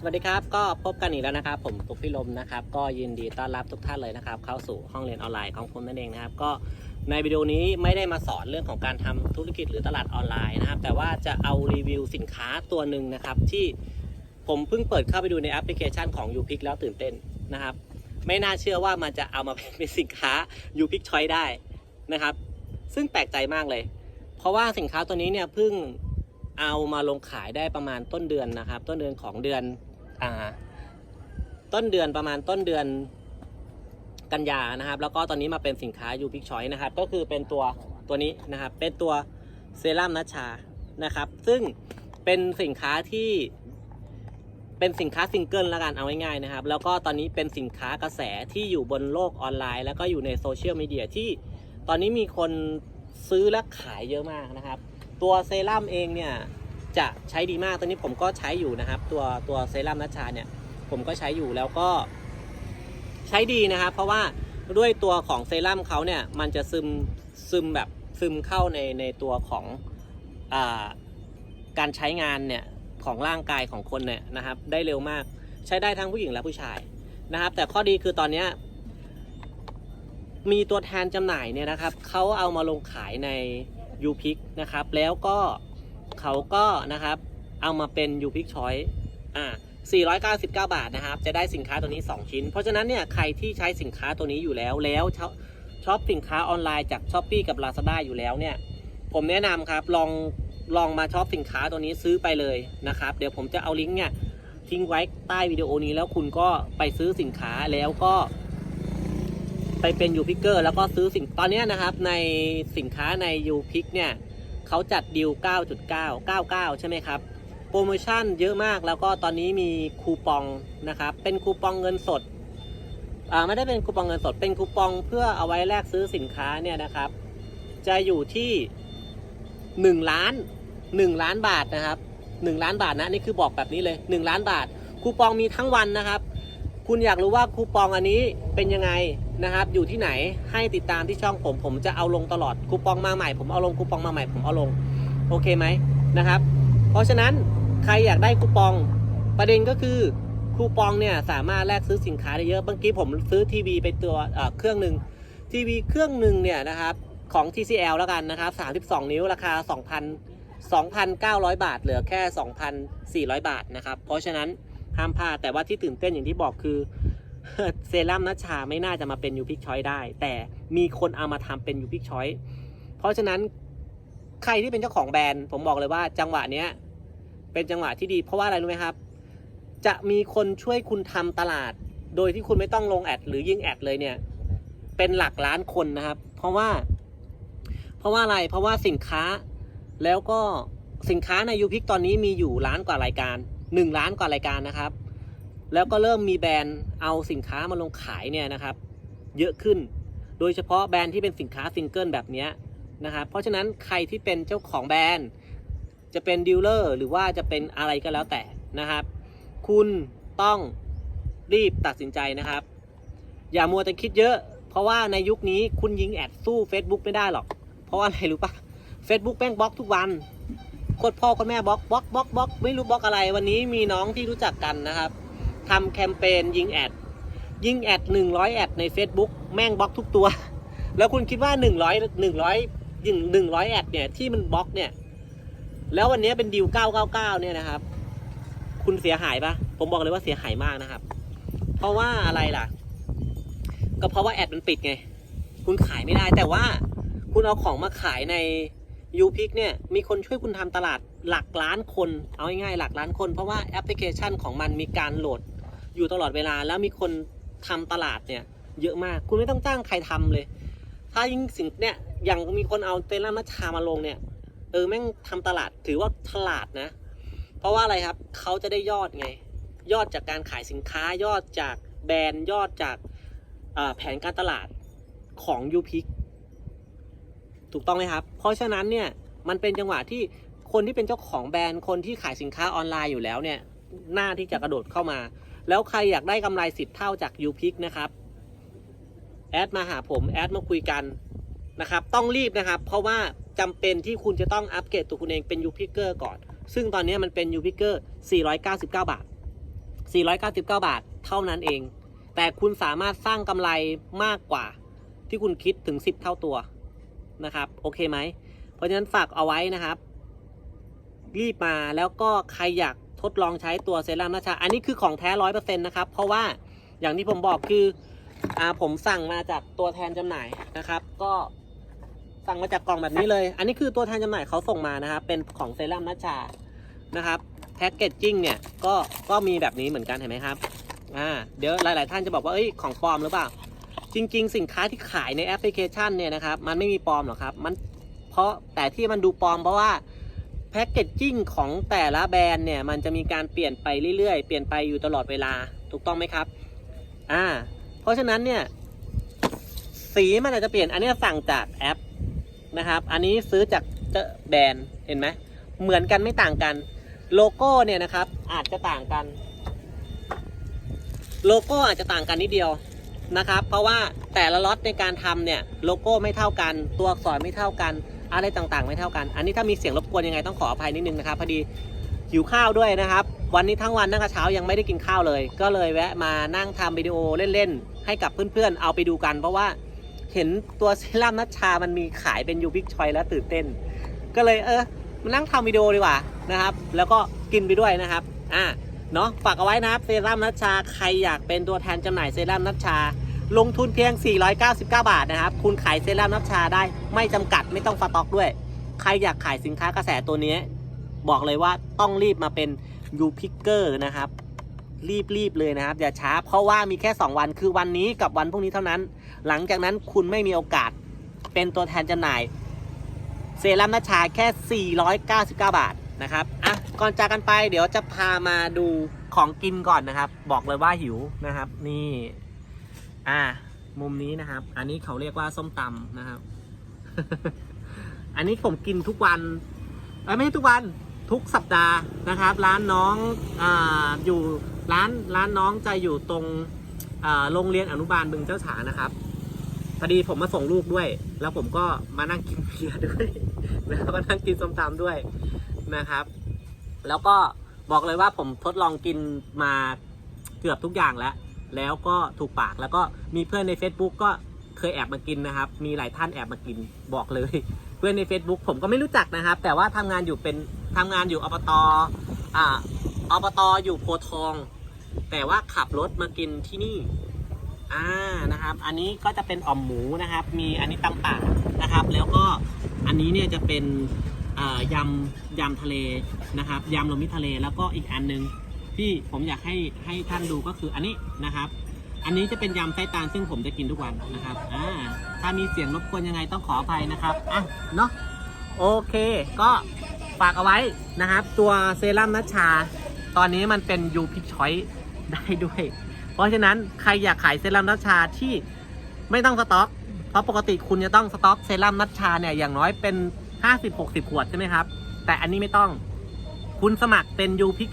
สวัสดีครับ ก็พบกันอีกแล้วนะครับ ผมตุ๊กพิลมนะครับ ก็ยินดีต้อนรับทุกท่านเลยนะครับ เข้าสู่ห้องเรียนออนไลน์ของผมนั่นเองนะครับ ก็ในวิดีโอนี้ไม่ได้มาสอนเรื่องของการทำธุรกิจหรือตลาดออนไลน์นะครับ แต่ว่าจะเอารีวิวสินค้าตัวหนึ่งนะครับ ที่ผมเพิ่งเปิดเข้าไปดูในแอปพลิเคชันของ u p i c แล้วตื่นเต้นนะครับ ไม่น่าเชื่อว่ามันจะเอามาเป็นสินค้า u p i c Choice ได้นะครับ ซึ่งแปลกใจมากเลย เพราะว่าสินค้าตัวนี้เนี่ยเพิ่งเอามาลงขายได้ประมาณต้นเดือนนะครับ ต้นเดือนของเดือน อ่าต้นเดือนประมาณต้นเดือนกันยานะครับ แล้วก็ตอนนี้มาเป็นสินค้า u p i c Choice นะครับ ก็คือเป็นตัวตัวนี้นะครับ เป็นตัวเซรั่มนัชชานะครับ ซึ่งเป็นสินค้าที่เป็นสินค้าซิงเกิลแล้วกันเอาง่ายๆนะครับ แล้วก็ตอนนี้เป็นสินค้ากระแสที่อยู่บนโลกออนไลน์ แล้วก็อยู่ในโซเชียลมีเดียที่ตอนนี้มีคนซื้อและขายเยอะมากนะครับ ตัวเซรั่มเองเนี่ย จะใช้ดีมากตอนนี้ผมก็ใช้อยู่นะครับ ตัวตัวเซรั่มนัชชาเนี่ย ผมก็ใช้อยู่แล้วก็ใช้ดีนะครับ เพราะว่าด้วยตัวของเซรั่มเขาเนี่ย มันจะซึมซึมแบบซึมเข้าในในตัวของอาการใช้งานเนี่ยของร่างกายของคนเนี่ยนะครับ ได้เร็วมากใช้ได้ทั้งผู้หญิงและผู้ชายนะครับ แต่ข้อดีคือตอนนี้มีตัวแทนจำหน่ายเนี่ยนะครับเขาเอามาลงขายใน u p i c นะครับ แล้วก็ เขาก็นะครับเอามาเป็น u p i c Choice อ่า499 บาทนะครับ จะได้สินค้าตัวนี้ 2 ชิ้น เพราะฉะนั้นเนี่ยใครที่ใช้สินค้าตัวนี้อยู่แล้วแล้วชอบชอบสินค้าออนไลน์จาก s h อ p e e กับ Lazada อยู่แล้วเนี่ย ผมแนะนำครับลองลองมาช็อปสินค้าตัวนี้ซื้อไปเลยนะครับ เดี๋ยวผมจะเอาลิงก์เนี่ยทิ้งไว้ใต้วิดีโอนี้แล้วคุณก็ไปซื้อสินค้าแล้วก็ ไปเป็นยูพิกเกอร์แล้วก็ซื้อสินตอนนี้นะครับในสินค้าในยูพิกเนี่ย เขาจัดดีล9.9 99 ใช่ไหมครับ โปรโมชั่นเยอะมากแล้วก็ตอนนี้มีคูปองนะครับ เป็นคูปองเงินสดอ่าไม่ได้เป็นคูปองเงินสด เป็นคูปองเพื่อเอาไว้แลกซื้อสินค้าเนี่ยนะครับ จะอยู่ที่ 1 ล้าน 1 ล้านบาทนะครับ 1 ล้านบาทนะนี่คือบอกแบบนี้เลย 1 ล้านบาท คูปองมีทั้งวันนะครับ คุณอยากรู้ว่าคูปองอันนี้เป็นยังไงนะครับ อยู่ที่ไหนให้ติดตามที่ช่องผมผมจะเอาลงตลอดคูปองมาใหม่ ผมเอาลงคูปองมาใหม่ผมเอาลงโอเคไหมนะครับ เพราะฉะนั้นใครอยากได้คูปองประเด็นก็คือคูปองเนี่ยสามารถแลกซื้อสินค้าได้เยอะเมื่อกี้ผมซื้อทีวีไปตัวเอ่อเครื่องหนึ่งทีวีเครื่องหนึ่งเนี่ยนะครับของ TCL แล้วกันนะครับ 32 นิ้วราคา 2,000 2,900 บาท เหลือแค่ 2,400 บาทนะครับ เพราะฉะนั้น ห้ามพลาดแต่ว่าที่ตื่นเต้นอย่างที่บอกคือเซรั่มนัชชาไม่น่าจะมาเป็นยูพิกชอยได้ แต่มีคนเอามาทำเป็นยูพิกชอยเพราะฉะนั้นใครที่เป็นเจ้าของแบรนด์ผมบอกเลยว่าจังหวะเนี้ยเป็นจังหวะที่ดี เพราะว่าอะไรรู้ไหมครับ จะมีคนช่วยคุณทำตลาด โดยที่คุณไม่ต้องลงแอดหรือยิงแอดเลยเนี่ย เป็นหลักล้านคนนะครับ เพราะว่า เพราะว่าอะไรเพราะว่าสินค้าแล้วก็สินค้าในยูพิกตอนนี้มีอยู่ล้านกว่ารายการ หนึ่งล้านกว่ารายการนะครับ แล้วก็เริ่มมีแบรนด์เอาสินค้ามาลงขายเนี่ยนะครับ เยอะขึ้น โดยเฉพาะแบรนด์ที่เป็นสินค้าซิงเกิลแบบนี้นะครับ เพราะฉะนั้นใครที่เป็นเจ้าของแบรนด์ จะเป็นดีลเลอร์หรือว่าจะเป็นอะไรก็แล้วแต่นะครับ คุณต้องรีบตัดสินใจนะครับ อย่ามัวแต่คิดเยอะ เพราะว่าในยุคนี้คุณยิงแอดสู้ Facebook ไม่ได้หรอก เพราะว่าอะไรรู้ปะ Facebook แป้งบล็อกทุกวัน โคตรพ่อโคตรแม่บล็อกบล็อกบล็อกบล็อกไม่รู้บล็อกอะไร วันนี้มีน้องที่รู้จักกันนะครับทำแคมเปญยิงแอดยิงแอด100แอดใน Facebook แม่งบล็อกทุกตัว แล้วคุณคิดว่า100 100ยิง100แอดเนี่ยที่มันบล็อกเนี่ย แล้ววันนี้เป็นดิว999เนี่ยนะครับ คุณเสียหายปะผมบอกเลยว่าเสียหายมากนะครับ เพราะว่าอะไรล่ะ ก็เพราะว่าแอดมันปิดไง คุณขายไม่ได้แต่ว่าคุณเอาของมาขายใน ยูพิกเนี่ยมีคนช่วยคุณทำตลาดหลักล้านคน เอาง่ายๆหลักล้านคน เพราะว่าแอปพลิเคชันของมันมีการโหลดอยู่ตลอดเวลาแล้วมีคนทำตลาดเนี่ยเยอะมาก คุณไม่ต้องจ้างใครทำเลย ถ้ายิ่งสิ่งเนี่ยอย่างมีคนเอาเตล่ามัชชามาลงเนี่ยเออแม่งทำตลาดถือว่าฉลาดนะ เพราะว่าอะไรครับเขาจะได้ยอดไง ยอดจากการขายสินค้ายอดจากแบรนด์ยอดจากแผนการตลาดของยูพิก ถูกต้องไหมครับ เพราะฉะนั้นเนี่ยมันเป็นจังหวะที่คนที่เป็นเจ้าของแบรนด์คนที่ขายสินค้าออนไลน์อยู่แล้วเนี่ยหน้าที่จะกระโดดเข้ามา แล้วใครอยากได้กำไรสิบเท่าจากยูพิกนะครับแอดมาหาผมแอดมาคุยกันนะครับต้องรีบนะครับ เพราะว่าจำเป็นที่คุณจะต้องอัปเกรดตัวคุณเองเป็นยูพิกเกอร์ก่อน ซึ่งตอนนี้มันเป็นยูพิกเกอร์499 บาท 499 บาทเท่านั้นเอง แต่คุณสามารถสร้างกำไรมากกว่าที่คุณคิดถึง 10 เท่าตัว นะครับ โอเคไหม เพราะฉะนั้นฝากเอาไว้นะครับ รีบมาแล้วก็ใครอยากทดลองใช้ตัวเซรั่มนาชา อันนี้คือของแท้ร้อยเปอร์เซ็นต์นะครับ เพราะว่าอย่างที่ผมบอกคืออ่าผมสั่งมาจากตัวแทนจำหน่ายนะครับ ก็สั่งมาจากกล่องแบบนี้เลย อันนี้คือตัวแทนจำหน่ายเขาส่งมานะครับ เป็นของเซรั่มนาชานะครับแพ็กเกจจิ้งเนี่ยก็ก็มีแบบนี้เหมือนกันเห็นไหมครับอ่าเดี๋ยวหลาย ๆ ท่านจะบอกว่าเอ้ยของปลอมหรือเปล่า จริง ๆ สินค้าที่ขายในแอปพลิเคชันเนี่ยนะครับมันไม่มีปลอมหรอกครับมันเพราะแต่ที่มันดูปลอมเพราะว่าแพ็กเกจจิ้งของแต่ละแบรนด์เนี่ยมันจะมีการเปลี่ยนไปเรื่อยๆ เปลี่ยนไปอยู่ตลอดเวลาถูกต้องไหมครับอ่าเพราะฉะนั้นเนี่ยสีมันอาจจะเปลี่ยนอันนี้สั่งจากแอปนะครับ อันนี้ซื้อจากเจ้าแบรนด์เห็นไหมเหมือนกันไม่ต่างกันโลโก้เนี่ยนะครับอาจจะต่างกัน โลโก้อาจจะต่างกันนิดเดียว นะครับ เพราะว่าแต่ละล็อตในการทำเนี่ยโลโก้ไม่เท่ากัน ตัวอักษรไม่เท่ากัน อะไรต่างๆ ไม่เท่ากัน อันนี้ถ้ามีเสียงรบกวนยังไงต้องขออภัยนิดนึงนะครับพอดีหิวข้าวด้วยนะครับ วันนี้ทั้งวันตั้งแต่เช้ายังไม่ได้กินข้าวเลย ก็เลยแวะมานั่งทำวิดีโอเล่นๆ ให้กับเพื่อนๆ เอาไปดูกัน เพราะว่าเห็นตัวเซรั่มนัชชามันมีขายเป็นยูพิกชอยแล้วตื่นเต้น ก็เลยเออมานั่งทำวิดีโอดีกว่านะครับ แล้วก็กินไปด้วยนะครับ อ่า เนาะฝากเอาไว้นะครับเซรั่มนัชชาใครอยากเป็นตัวแทนจำหน่ายเซรั่มนัชชา ลงทุนเพียง 499 บาทนะครับ คุณขายเซรั่มนัชชาได้ไม่จำกัดไม่ต้องสต็อกด้วย ใครอยากขายสินค้ากระแสตัวนี้ บอกเลยว่าต้องรีบมาเป็นยูพิกเกอร์นะครับ รีบรีบเลยนะครับ อย่าช้า เพราะว่ามีแค่ 2 วันคือวันนี้กับวันพรุ่งนี้เท่านั้น หลังจากนั้นคุณไม่มีโอกาสเป็นตัวแทนจำหน่ายเซรั่มนัชชาแค่ 499 บาทนะครับอะ ก่อนจากกันไป เดี๋ยวจะพามาดูของกินก่อนนะครับ บอกเลยว่าหิวนะครับ นี่ อ่า มุมนี้นะครับ อันนี้เขาเรียกว่าส้มตำนะครับ อันนี้ผมกินทุกวันเอ้ไม่ใช่ทุกวันทุกสัปดาห์นะครับ ร้านน้องอ่าอยู่ร้านร้านน้องจะอยู่ตรงอ่าโรงเรียนอนุบาลบึงเจ้าฉานะครับพอดีผมมาส่งลูกด้วย แล้วผมก็มานั่งกินเบียร์ด้วย แล้วก็นั่งกินส้มตำด้วยนะครับ แล้วก็บอกเลยว่าผมทดลองกินมาเกือบทุกอย่างแล้ว แล้วก็ถูกปากแล้วก็มีเพื่อนใน Facebook ก็เคยแอบมากินนะครับ มีหลายท่านแอบมากินบอกเลย เพื่อนใน Facebook ผมก็ไม่รู้จักนะครับ แต่ว่าทำงานอยู่เป็นทำงานอยู่อบตอ่าอบตอยู่โพทอง แต่ว่าขับรถมากินที่นี่อ่านะครับ อันนี้ก็จะเป็นอ่อมหมูนะครับ มีอันนี้ตำป่านะครับ แล้วก็อันนี้เนี่ยจะเป็น ยำยำทะเลนะครับยำรวมมิตรทะเลแล้วก็อีกอันหนึงที่ผมอยากให้ให้ท่านดูก็คืออันนี้นะครับ อันนี้จะเป็นยำไส้ตาลซึ่งผมจะกินทุกวันนะครับอ่าถ้ามีเสียงรบกวนยังไงต้องขออภัยนะครับอะเนาะโอเค ก็ฝากเอาไว้นะครับ ตัวเซรั่มนัชชา ตอนนี้มันเป็นยูพิชชอยได้ด้วย เพราะฉะนั้นใครอยากขายเซรั่มนัชชาที่ไม่ต้องสต็อก เพราะปกติคุณจะต้องสต็อกเซรั่มนัชชาเนี่ยอย่างน้อยเป็น 50-60ขวดใช่ไหมครับ แต่อันนี้ไม่ต้อง คุณสมัครเป็นยูพิก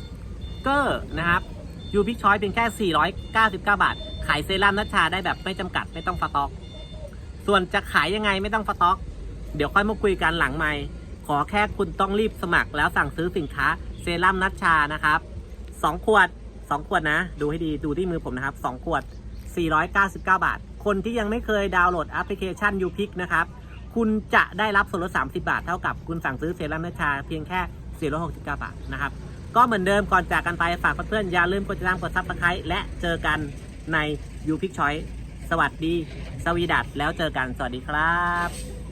เกอร์นะครับยูพิกช้อยเป็นแค่ 499 บาท ขายเซรั่มนัชชาได้แบบไม่จำกัดไม่ต้องสต็อก ส่วนจะขายยังไงไม่ต้องสต็อก เดี๋ยวค่อยมาคุยกันหลังไม่ขอแค่คุณต้องรีบสมัครแล้วสั่งซื้อสินค้าเซรั่มนัชชานะครับ 2 ขวด 2 ขวดนะ ดูให้ดีดูที่มือผมนะครับ 2 ขวด 499 บาท คนที่ยังไม่เคยดาวน์โหลดแอปพลิเคชัน u p i c นะครับ คุณจะได้รับส่วนลด 30 บาท เท่ากับคุณสั่งซื้อเซรั่มนัชชาเพียงแค่ 469 บาทนะครับ ก็เหมือนเดิมก่อนจากกันไปฝากเพื่อนๆอย่าลืมกดติดตามกดซับสไครต์และเจอกันใน u p i c Choice สวัสดี สวีดัตแล้วเจอกันสวัสดีครับ